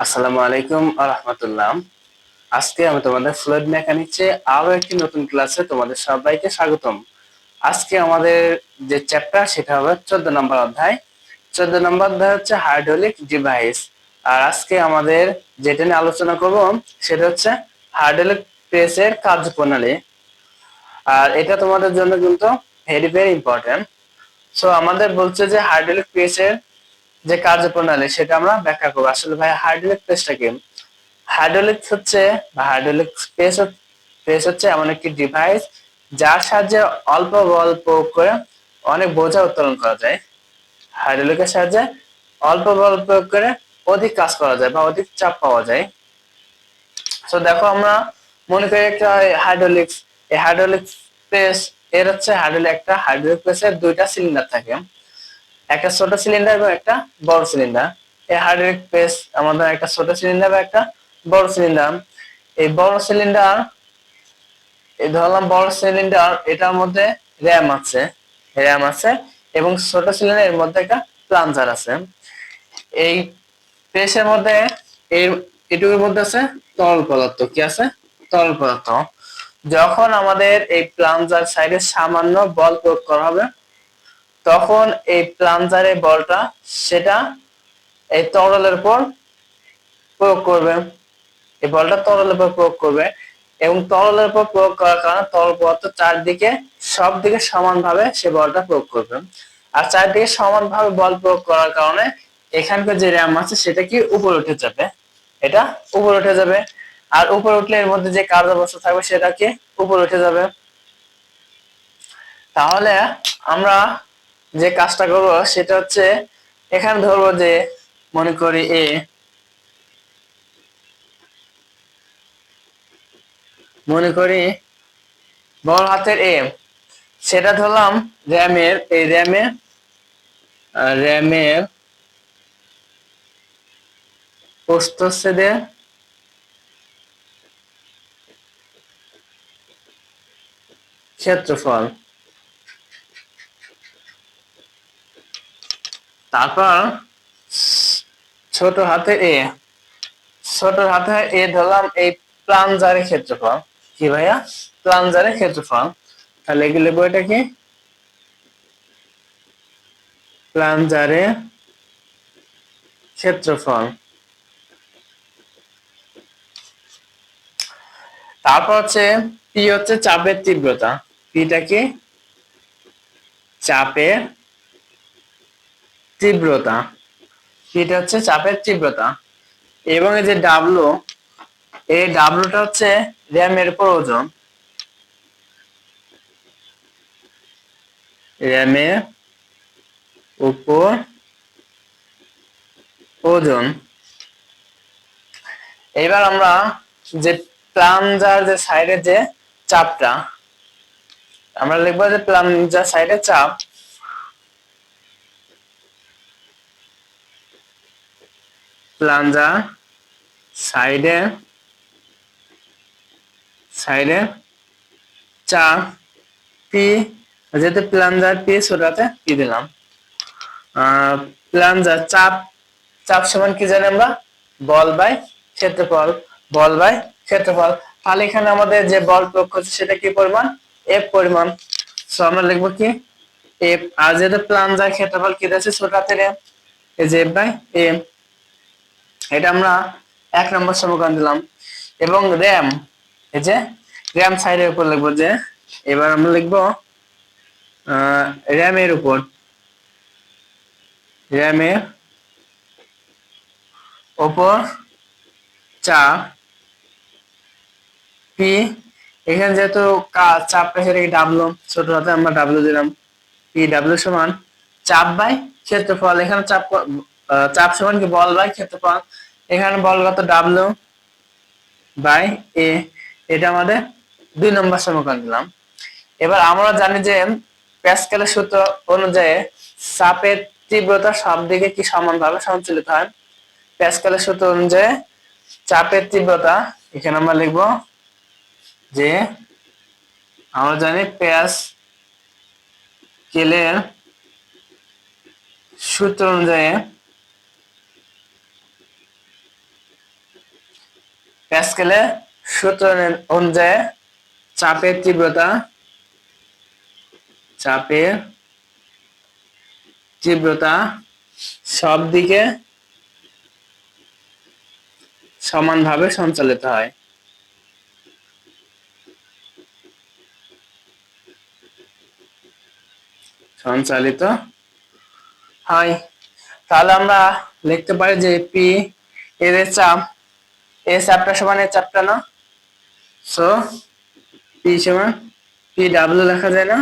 আসসালামু আলাইকুম রহমতুল্লাহ আজকে আমি তোমাদের ফ্লুইড মেকানিক্সে আরও একটি নতুন ক্লাসে তোমাদের সবাইকে স্বাগতম। আজকে আমাদের যে চ্যাপ্টার সেটা হবে চোদ্দ নম্বর অধ্যায়। চোদ্দ নম্বর অধ্যায় হচ্ছে হাইড্রোলিক ডিভাইস আর আজকে আমাদের যেটা নিয়ে আলোচনা করব, সেটা হচ্ছে হাইড্রোলিক প্রেসের কার্যপ্রণালী। আর এটা তোমাদের জন্য কিন্তু ভেরি ভেরি ইম্পর্টেন্ট সো আমাদের বলছে যে হাইড্রোলিক প্রেসের যে কার্যপ্রণালী সেটা আমরা ব্যাখ্যা করব। আসলে ভাই হাইড্রোলিক প্রেসটা কি? হাইড্রোলিক হচ্ছে, বা হাইড্রোলিক প্রেস প্রেস হচ্ছে এমন একটি ডিভাইস যার সাহায্যে অল্প বল প্রয়োগ করে অনেক বোঝা উত্তোলন করা যায়। হাইড্রোলিকের সাহায্যে অল্প বল প্রয়োগ করে অধিক কাজ করা যায় বা অধিক চাপ পাওয়া যায়। তো দেখো আমরা মনে করি একটা হাইড্রোলিক্স এই হাইড্রোলিক প্রেস এর হচ্ছে হাইড্রোলিক একটা হাইড্রোলিক প্রেসের দুইটা সিলিন্ডার থাকে। একটা ছোট সিলিন্ডার এবং একটা বড় সিলিন্ডার এই হাইড্রোলিক প্রেস আমাদের একটা ছোট সিলিন্ডার বা একটা বড় সিলিন্ডার এই বড় সিলিন্ডার এই ধরলাম বড় সিলিন্ডার এটার মধ্যে র্যাম আছে। র্যাম আছে এবং ছোট সিলিন্ডার এর মধ্যে একটা প্লাঞ্জার আছে। এই প্রেসের মধ্যে এর, এটুকুর মধ্যে আছে তরল পদার্থ। কি আছে? তরল পদার্থ। যখন আমাদের এই প্লাঞ্জার সাইডে সামান্য বল প্রয়োগ করা হবে তখন এই প্লাঞ্জারের বলটা সেটা এই তরলের উপর প্রয়োগ করবে। এই বলটা তরলের উপর প্রয়োগ করবে এবং তরলের উপর প্রয়োগ করার কারণে তরল পদার্থ চারদিকে সব দিকে সমানভাবে সে বলটা প্রয়োগ করবে। আর চারদিকে সমানভাবে বল প্রয়োগ করার কারণে এখানকার যে র্যাম আছে সেটা কি উপরে উঠে যাবে? এটা উপরে উঠে যাবে। আর উপরে উঠলে এর মধ্যে যে কার্যাবস্থা থাকবে সেটা কি উপরে উঠে যাবে? তাহলে আমরা যে কাজটা করব সেটা হচ্ছে এখানে ধরবো যে মনে করি এ। মনে করি বড় হাতের এ। সেটা ধরলাম র্যামের, এই র্যামের র্যামের প্রস্থচ্ছেদের ক্ষেত্রফল। তারপর ছোট হাতে এ, ছোট হাতে এ ধরলাম এই প্লাঞ্জারের ক্ষেত্রফল। কি ভাইয়া? প্লাঞ্জারের ক্ষেত্রফল। তাহলে এগুলো বইটা কি? প্লাঞ্জারের ক্ষেত্রফল। তারপর হচ্ছে পি হচ্ছে চাপের তীব্রতা। পিটা কি? চাপের তীব্রতা। এটা হচ্ছে চাপের তীব্রতা। এবং এই যে ডাব্লু এই ডাব্লুটা হচ্ছে র্যামের উপর ওজন। র্যামের উপর ওজন। এবার আমরা যে প্লাঞ্জার যে সাইডে যে চাপটা, আমরা লিখব যে প্লাঞ্জার সাইডে চাপ প্লাঞ্জা, সাইডে সাইডে চাপ পি যেহেতু প্লাঞ্জার পি ওটাতে পি দিলাম। প্লাঞ্জার চাপ চাপ সমান কি জানি আমরা? বল বাই ক্ষেত্রফল, বল বাই ক্ষেত্রফল। তাহলে এখানে আমাদের যে বল প্রয়োগ করছে, সেটা কি পরিমাণ? এফ পরিমাণ। সো আমরা লিখব কি? এফ আর যেহেতু প্লাঞ্জার ক্ষেত্রফল কি দিয়েছে ছোট হাতের এম এই যে এফ বাই এম এটা আমরা এক নম্বর সমীকরণ দিলাম। এবং র্যাম, এই যে র্যাম সাইডের উপর লিখব যে, এবার আমরা লিখব র্যামের উপর। র্যামের উপর চাপ পি এখানে যেহেতু চাপ চাপটা সেটাকে ডাবলু ছোট হাতে আমরা ডাবলু দিলাম। পি ডাবলু সমান চাপ বাই ক্ষেত্রফল। এখানে চাপ চাপ সমান কি বল বাই ক্ষেত্রফল? এখানে বল কত? ডাব্লু বাই এ এটা আমাদের দুই নম্বর সমীকরণ দিলাম। এবার আমরা জানি যে প্যাসকেলের সূত্র অনুযায়ী চাপের তীব্রতা সব দিকে কি সমানভাবে সঞ্চালিত হয়? প্যাসকেলের সূত্র অনুযায়ী চাপের তীব্রতা, এখানে আমরা লিখব যে আমরা জানি প্যাস কেলের সূত্র অনুযায়ী প্যাসকেলে সূত্র অনুযায়ী চাপের তীব্রতা চাপের তীব্রতা সব দিকে সমানভাবে সঞ্চালিত হয়। সঞ্চালিত হয়। তাহলে আমরা লিখতে পারি যে পি এর চাপ এ চাপটা সমান এ চাপটা না? সো পি সমান পি ডাব্লিউ লেখা যায় না?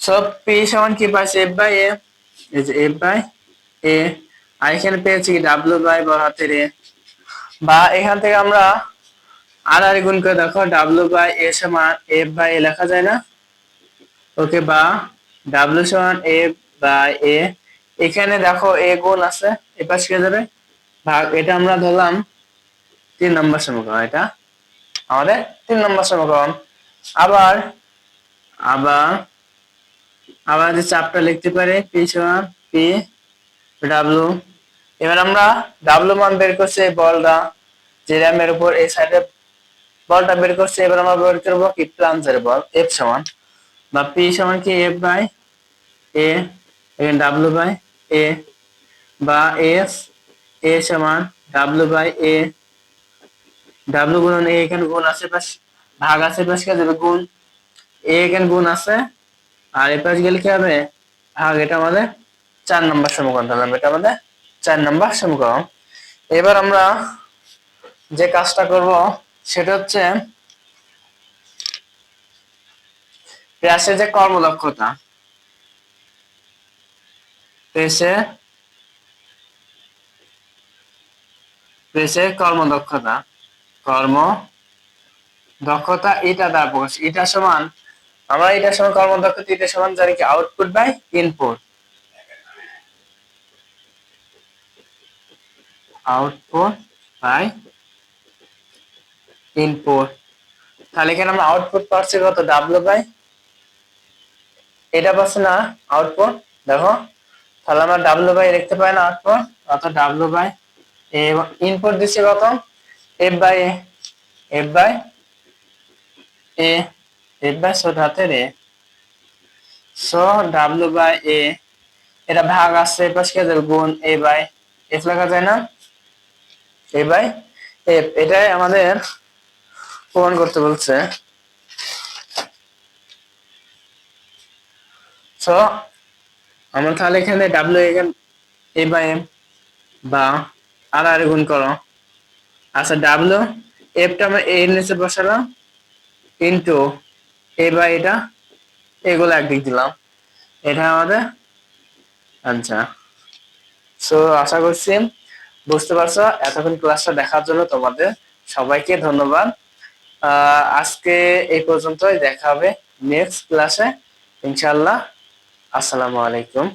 সো পি সমান কি পাইছে? এফ বাই এ এই যে এফ বাই এ আর এখানে পেয়েছি কি ডাব্লিউ বাই বড় হাতের এ বা এখান থেকে আমরা আর আর গুণ করে দেখো ডাব্লিউ বাই এ সমান এফ বাই এ লেখা যায় না? ওকে বা ডাব্লিউ সমান এ বাই এ এখানে দেখো এ গুণ আছে, এ পাশ কে যাবে? ভাগ, এটা আমরা ধরলাম তিন নম্বর সমীকরণ, এটা আমাদের তিন নম্বর সমীকরণ। আবার আবার আবার যে চাপটা লিখতে পারি পি সমান পি ডাব্লু এবার আমরা ডাব্লু মান বের করছি বলটা, যে র্যামের উপর এই সাইডে বলটা বের করছি, এবার আমরা বের করব কি? প্লাঞ্জের বল এফ সমান। বা পি সমান কি? F by A W by A বা এস এ সমান ডাব্লু বাই এ ডাব্লু গুণন এ এখানে গুণ আছে পাশ ভাগ আছে পাশ কে গুণ এ এখানে গুণ আছে। আর এ পাশ গেলে কি হবে? ভাগ, এটা আমাদের চার নম্বর সমীকরণ ধরলাম এটা আমাদের চার নম্বর সমীকরণ। এবার আমরা যে কাজটা করব, সেটা হচ্ছে প্রেসের যে কর্মদক্ষতা প্রেসে প্রেসের কর্মদক্ষতা। কর্ম দক্ষতা এটা দ্বারা প্রকাশ এটা সমান আমরা এটা সমান কর্মদক্ষতা, এটা সমান জানি কি output by input output by input তাহলে এখানে আমরা আউটপুট পাচ্ছি কত? ডাব্লিউ বাই এটা পাচ্ছে না আউটপুট দেখো। তাহলে আমরা ডাব্লিউ বাই লিখতে পারি না আউটপুট অর্থাৎ ডাব্লিউ বাই ইনপুট দিচ্ছি কত? F by A F by A F by ছোট হাতের A so W by A এটা ভাগ আছে এপাশ কে গুণ এ বাই এফ লেখা যায় না? এ বাই এফ এটাই আমাদের প্রমাণ করতে বলছে। সো আমরা তাহলে এখানে এখানে এ বাই এম বা আর আর গুণ করো। আচ্ছা ডাব্লিউ এফটা আমরা এর নিচে বসালাম ইন্টু এ বাই এটা এগুলো একদিক দিলাম। এটা আমাদের আচ্ছা সো আশা করছি বুঝতে পারছ। এতক্ষণ ক্লাসটা দেখার জন্য তোমাদের সবাইকে ধন্যবাদ। আজকে এই পর্যন্তই দেখা হবে নেক্সট ক্লাসে ইনশাল্লাহ আসসালামু আলাইকুম।